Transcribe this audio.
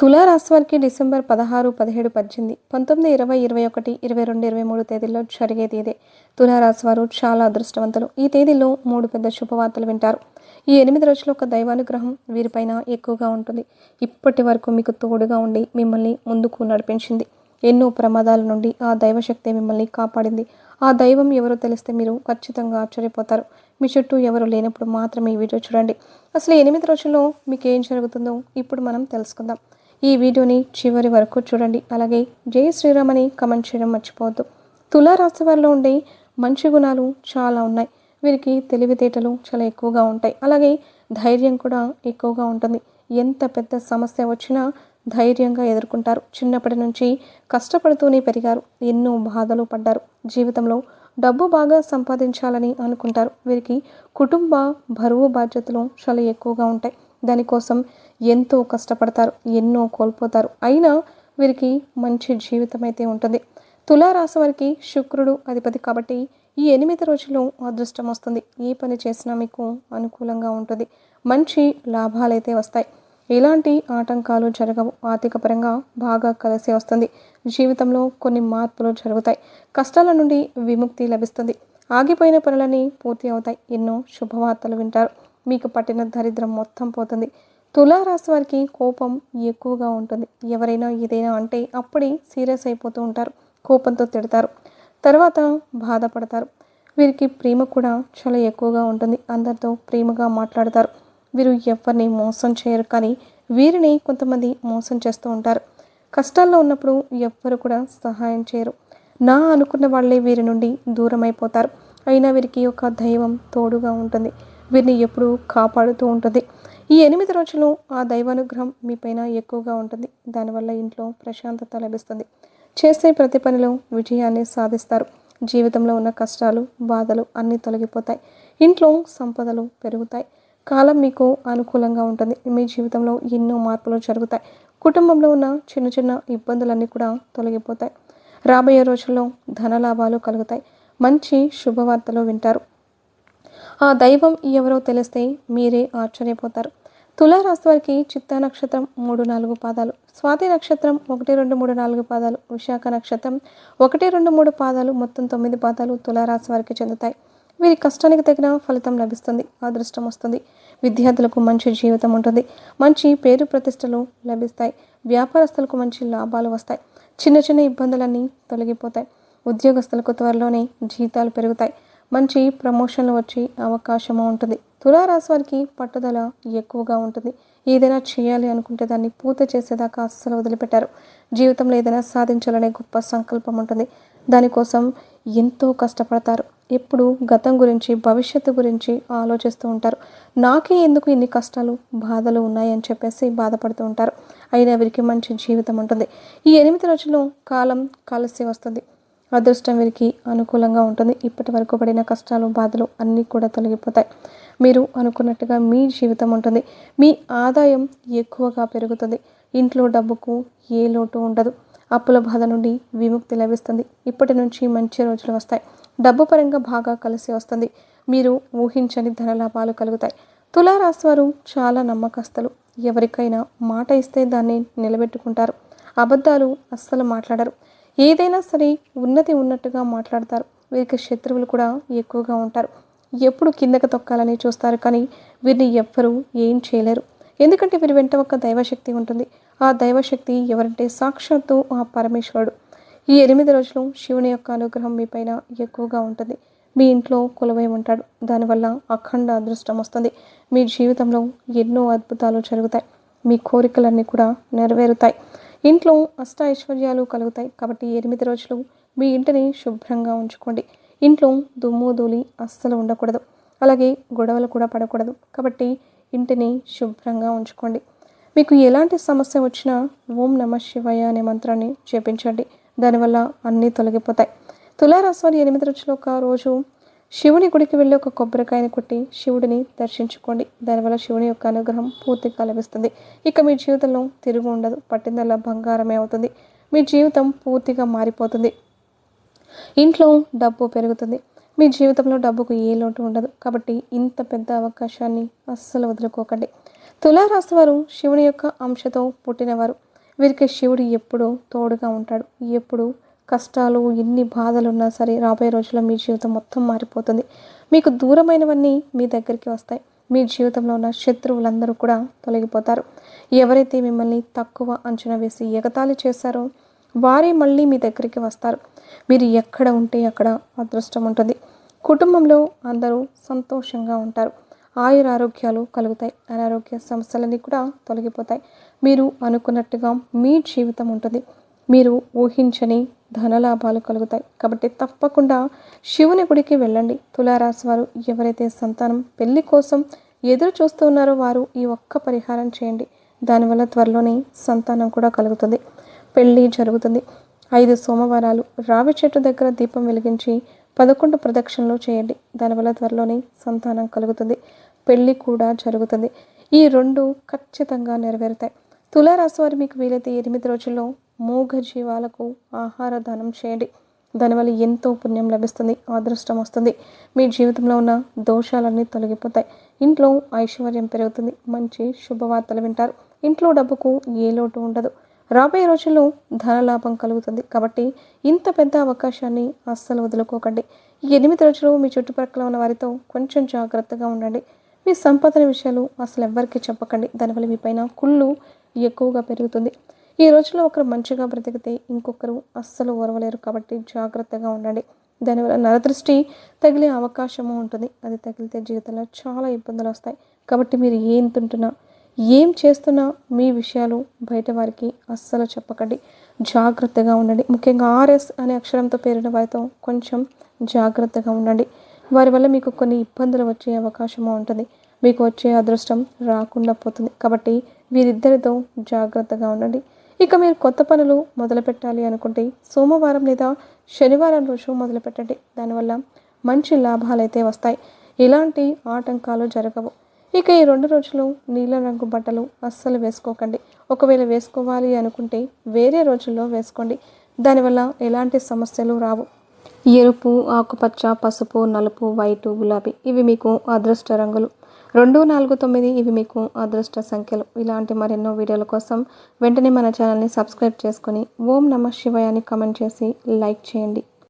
తులారాశి వారికి డిసెంబర్ పదహారు పదిహేడు పద్దెనిమిది పంతొమ్మిది ఇరవై ఇరవై ఒకటి ఇరవై రెండు ఇరవై మూడు తేదీల్లో జరిగేది ఇదే. తులారాశి వారు చాలా అదృష్టవంతులు. ఈ తేదీలో మూడు పెద్ద శుభవార్తలు వింటారు. ఈ ఎనిమిది రోజుల ఒక దైవానుగ్రహం వీరిపైన ఎక్కువగా ఉంటుంది. ఇప్పటి వరకు మీకు తోడుగా ఉండి మిమ్మల్ని ముందుకు నడిపించింది. ఎన్నో ప్రమాదాల నుండి ఆ దైవశక్తి మిమ్మల్ని కాపాడింది. ఆ దైవం ఎవరో తెలిస్తే మీరు ఖచ్చితంగా ఆశ్చర్యపోతారు. మీ చుట్టూ ఎవరు లేనప్పుడు మాత్రమే ఈ వీడియో చూడండి. అసలు ఎనిమిది రోజుల్లో మీకు ఏం జరుగుతుందో ఇప్పుడు మనం తెలుసుకుందాం. ఈ వీడియోని చివరి వరకు చూడండి. అలాగే జై శ్రీరామ్ అని కమెంట్ చేయడం మర్చిపోవద్దు. తులారాశి వారిలో ఉండే మంచి గుణాలు చాలా ఉన్నాయి. వీరికి తెలివితేటలు చాలా ఎక్కువగా ఉంటాయి. అలాగే ధైర్యం కూడా ఎక్కువగా ఉంటుంది. ఎంత పెద్ద సమస్య వచ్చినా ధైర్యంగా ఎదుర్కొంటారు. చిన్నప్పటి నుంచి కష్టపడుతూనే పెరిగారు. ఎన్నో బాధలు పడ్డారు. జీవితంలో డబ్బు బాగా సంపాదించాలని అనుకుంటారు. వీరికి కుటుంబ బరువు బాధ్యతలు చాలా ఎక్కువగా ఉంటాయి. దానికోసం ఎంతో కష్టపడతారు ఎన్నో కోల్పోతారు. అయినా వీరికి మంచి జీవితం అయితే ఉంటుంది. తులారాశి వారికి శుక్రుడు అధిపతి కాబట్టి ఈ ఎనిమిది రోజుల్లో అదృష్టం వస్తుంది. ఏ పని చేసినా మీకు అనుకూలంగా ఉంటుంది. మంచి లాభాలైతే వస్తాయి. ఎలాంటి ఆటంకాలు జరగవు. ఆర్థిక పరంగా బాగా కలిసి వస్తుంది. జీవితంలో కొన్ని మార్పులు జరుగుతాయి. కష్టాల నుండి విముక్తి లభిస్తుంది. ఆగిపోయిన పనులన్నీ పూర్తి అవుతాయి. ఎన్నో శుభవార్తలు వింటారు. మీకు పట్టిన దరిద్రం మొత్తం పోతుంది. తులారాశి వారికి కోపం ఎక్కువగా ఉంటుంది. ఎవరైనా ఏదైనా అంటే అప్పుడే సీరియస్ అయిపోతూ ఉంటారు. కోపంతో తిడతారు. తర్వాత బాధపడతారు. వీరికి ప్రేమ కూడా చాలా ఎక్కువగా ఉంటుంది. అందరితో ప్రేమగా మాట్లాడతారు. వీరు ఎవరిని మోసం చేయరు. కానీ వీరిని కొంతమంది మోసం చేస్తూ ఉంటారు. కష్టాల్లో ఉన్నప్పుడు ఎవ్వరు కూడా సహాయం చేయరు. నా అనుకున్న వాళ్ళే వీరి నుండి దూరం అయిపోతారు అయినా వీరికి ఒక దైవం తోడుగా ఉంటుంది. వీరిని ఎప్పుడూ కాపాడుతూ ఉంటుంది. ఈ ఎనిమిది రోజులు ఆ దైవానుగ్రహం మీపైన ఎక్కువగా ఉంటుంది. దానివల్ల ఇంట్లో ప్రశాంతత లభిస్తుంది. చేసే ప్రతి పనిలో విజయాన్ని సాధిస్తారు. జీవితంలో ఉన్న కష్టాలు బాధలు అన్నీ తొలగిపోతాయి. ఇంట్లో సంపదలు పెరుగుతాయి. కాలం మీకు అనుకూలంగా ఉంటుంది. మీ జీవితంలో ఎన్నో మార్పులు జరుగుతాయి. కుటుంబంలో ఉన్న చిన్న చిన్న ఇబ్బందులన్నీ కూడా తొలగిపోతాయి. రాబోయే రోజుల్లో ధన లాభాలు కలుగుతాయి. మంచి శుభవార్తలు వింటారు. ఆ దైవం ఎవరో తెలిస్తే మీరే ఆశ్చర్యపోతారు. తులారాశి వారికి చిత్తా నక్షత్రం మూడు నాలుగు పాదాలు స్వాతి నక్షత్రం ఒకటి రెండు మూడు నాలుగు పాదాలు విశాఖ నక్షత్రం ఒకటి రెండు మూడు పాదాలు మొత్తం తొమ్మిది పాదాలు తులారాశి వారికి చెందుతాయి. వీరి కష్టానికి తగిన ఫలితం లభిస్తుంది అదృష్టం వస్తుంది. విద్యార్థులకు మంచి జీవితం ఉంటుంది మంచి పేరు ప్రతిష్టలు లభిస్తాయి వ్యాపారస్తులకు మంచి లాభాలు వస్తాయి. చిన్న చిన్న ఇబ్బందులన్నీ తొలగిపోతాయి ఉద్యోగస్తులకు త్వరలోనే జీతాలు పెరుగుతాయి. మంచి ప్రమోషన్లు వచ్చే అవకాశము ఉంటుంది. తులారాశి వారికి పట్టుదల ఎక్కువగా ఉంటుంది. ఏదైనా చేయాలి అనుకుంటే దాన్ని పూర్తి చేసేదాకా అస్సలు వదిలిపెట్టారు. జీవితంలో ఏదైనా సాధించాలనే గొప్ప సంకల్పం ఉంటుంది. దానికోసం ఎంతో కష్టపడతారు. ఎప్పుడు గతం గురించి భవిష్యత్తు గురించి ఆలోచిస్తూ ఉంటారు. నాకే ఎందుకు ఇన్ని కష్టాలు బాధలు ఉన్నాయని చెప్పేసి బాధపడుతూ ఉంటారు. అయినా వీరికి మంచి జీవితం ఉంటుంది. ఈ ఎనిమిది రోజుల్లో కాలం కలిసి వస్తుంది. అదృష్టం వీరికి అనుకూలంగా ఉంటుంది. ఇప్పటి వరకు పడిన కష్టాలు బాధలు అన్నీ కూడా తొలగిపోతాయి. మీరు అనుకున్నట్టుగా మీ జీవితం ఉంటుంది. మీ ఆదాయం ఎక్కువగా పెరుగుతుంది. ఇంట్లో డబ్బుకు ఏ లోటు ఉండదు. అప్పుల బాధ నుండి విముక్తి లభిస్తుంది. ఇప్పటి నుంచి మంచి రోజులు వస్తాయి. డబ్బు పరంగా బాగా కలిసి వస్తుంది. మీరు ఊహించని ధనలాభాలు కలుగుతాయి. తులారాశి వారు చాలా నమ్మకస్తులు. ఎవరికైనా మాట ఇస్తే దాన్ని నిలబెట్టుకుంటారు. అబద్ధాలు అస్సలు మాట్లాడరు. ఏదైనా సరే ఉన్నతి ఉన్నట్టుగా మాట్లాడతారు. వీరికి శత్రువులు కూడా ఎక్కువగా ఉంటారు. ఎప్పుడు కిందకి తొక్కాలని చూస్తారు కానీ వీరిని ఎవ్వరూ ఏం చేయలేరు. ఎందుకంటే వీరి వెంట ఒక దైవశక్తి ఉంటుంది. ఆ దైవశక్తి ఎవరంటే సాక్షాత్తు ఆ పరమేశ్వరుడు. ఈ ఎనిమిది రోజులు శివుని యొక్క అనుగ్రహం మీపైన ఎక్కువగా ఉంటుంది. మీ ఇంట్లో కొలువై ఉంటాడు. దానివల్ల అఖండ అదృష్టం వస్తుంది. మీ జీవితంలో ఎన్నో అద్భుతాలు జరుగుతాయి. మీ కోరికలన్నీ కూడా నెరవేరుతాయి. ఇంట్లో అష్ట ఐశ్వర్యాలు కలుగుతాయి కాబట్టి ఎనిమిది రోజులు మీ ఇంటిని శుభ్రంగా ఉంచుకోండి. ఇంట్లో దుమ్ము ధూళి అస్సలు ఉండకూడదు. అలాగే గొడవలు కూడా పడకూడదు. కాబట్టి ఇంటిని శుభ్రంగా ఉంచుకోండి. మీకు ఎలాంటి సమస్య వచ్చినా ఓం నమ శివయ అనే మంత్రాన్ని చేపించండి దానివల్ల అన్నీ తొలగిపోతాయి. తులారాశి వారి ఎనిమిది రోజులు ఒక రోజు శివుని గుడికి వెళ్ళి ఒక కొబ్బరికాయని కొట్టి శివుడిని దర్శించుకోండి. దానివల్ల శివుని యొక్క అనుగ్రహం పూర్తిగా లభిస్తుంది. ఇక మీ జీవితంలో తిరుగు ఉండదు పట్టిందల్లా బంగారమే అవుతుంది. మీ జీవితం పూర్తిగా మారిపోతుంది. ఇంట్లో డబ్బు పెరుగుతుంది. మీ జీవితంలో డబ్బుకు ఏ లోటు ఉండదు. కాబట్టి ఇంత పెద్ద అవకాశాన్ని అస్సలు వదులుకోకండి. తులారాశి వారు శివుని యొక్క అంశతో పుట్టినవారు. వీరికి శివుడు ఎప్పుడూ తోడుగా ఉంటాడు. ఎప్పుడు కష్టాలు ఎన్ని బాధలున్నా సరే రాబోయే రోజుల్లో మీ జీవితం మొత్తం మారిపోతుంది. మీకు దూరమైనవన్నీ మీ దగ్గరికి వస్తాయి. మీ జీవితంలో ఉన్న శత్రువులందరూ కూడా తొలగిపోతారు. ఎవరైతే మిమ్మల్ని తక్కువ అంచనా వేసి ఎగతాళి చేశారో వారే మళ్ళీ మీ దగ్గరికి వస్తారు. మీరు ఎక్కడ ఉంటే అక్కడ అదృష్టం ఉంటుంది. కుటుంబంలో అందరూ సంతోషంగా ఉంటారు. ఆయుర ఆరోగ్యాలు కలుగుతాయి. అనారోగ్య సమస్యలన్నీ కూడా తొలగిపోతాయి. మీరు అనుకున్నట్టుగా మీ జీవితం ఉంటుంది. మీరు ఊహించని ధనలాభాలు కలుగుతాయి. కాబట్టి తప్పకుండా శివుని గుడికి వెళ్ళండి. తులారాశి వారు ఎవరైతే సంతానం పెళ్ళి కోసం ఎదురు చూస్తున్నారో వారు ఈ ఒక్క పరిహారం చేయండి. దానివల్ల త్వరలోనే సంతానం కూడా కలుగుతుంది. పెళ్ళి జరుగుతుంది. ఐదు సోమవారాలు రావి చెట్టు దగ్గర దీపం వెలిగించి పదకొండు ప్రదక్షిణలు చేయండి. దానివల్ల త్వరలోనే సంతానం కలుగుతుంది. పెళ్ళి కూడా జరుగుతుంది. ఈ రెండు ఖచ్చితంగా నెరవేరుతాయి. తులారాశి వారు మీకు వీలైతే ఎనిమిది రోజుల్లో మూగ జీవాలకు ఆహార దానం చేయండి. దానివల్ల ఎంతో పుణ్యం లభిస్తుంది అదృష్టం వస్తుంది. మీ జీవితంలో ఉన్న దోషాలన్నీ తొలగిపోతాయి. ఇంట్లో ఐశ్వర్యం పెరుగుతుంది. మంచి శుభవార్తలు వింటారు. ఇంట్లో డబ్బుకు ఏ లోటు ఉండదు. రాబోయే రోజుల్లో ధనలాభం కలుగుతుంది కాబట్టి ఇంత పెద్ద అవకాశాన్ని అస్సలు వదులుకోకండి. ఈ ఎనిమిది రోజులు మీ చుట్టుపక్కల ఉన్న వారితో కొంచెం జాగ్రత్తగా ఉండండి. మీ సంపదన విషయాలు అసలు ఎవ్వరికీ చెప్పకండి. దానివల్ల మీ పైన కుళ్ళు ఎక్కువగా పెరుగుతుంది. ఈ రోజుల్లో ఒకరు మంచిగా బ్రతికితే ఇంకొకరు అస్సలు ఓర్వలేరు కాబట్టి జాగ్రత్తగా ఉండండి. దానివల్ల నరదృష్టి తగిలే అవకాశము ఉంటుంది. అది తగిలితే జీవితంలో చాలా ఇబ్బందులు వస్తాయి. కాబట్టి మీరు ఏం తింటున్నా ఏం చేస్తున్నా మీ విషయాలు బయట వారికి అస్సలు చెప్పకండి. జాగ్రత్తగా ఉండండి. ముఖ్యంగా ఆర్ఎస్ అనే అక్షరంతో పేరిన వారితో కొంచెం జాగ్రత్తగా ఉండండి. వారి వల్ల మీకు కొన్ని ఇబ్బందులు వచ్చే అవకాశము ఉంటుంది. మీకు వచ్చే అదృష్టం రాకుండా పోతుంది. కాబట్టి వీరిద్దరితో జాగ్రత్తగా ఉండండి. ఇక మీరు కొత్త పనులు మొదలు పెట్టాలి అనుకుంటే సోమవారం లేదా శనివారం రోజు మొదలు పెట్టండి దానివల్ల మంచి లాభాలు అయితే వస్తాయి. ఇలాంటి ఆటంకాలు జరగవు. ఇక ఈ రెండు రోజులు నీలం రంగు బట్టలు అస్సలు వేసుకోకండి. ఒకవేళ వేసుకోవాలి అనుకుంటే వేరే రోజుల్లో వేసుకోండి. దానివల్ల ఎలాంటి సమస్యలు రావు. ఎరుపు ఆకుపచ్చ పసుపు నలుపు వైటు గులాబీ ఇవి మీకు అదృష్ట రంగులు. రెండు నాలుగు తొమ్మిది ఇవి మీకు అదృష్ట సంఖ్యలు. ఇలాంటి మరెన్నో వీడియోల కోసం వెంటనే మన ఛానల్ని సబ్స్క్రైబ్ చేసుకొని ఓం నమ శివాయ అని చేసి లైక్ చేయండి.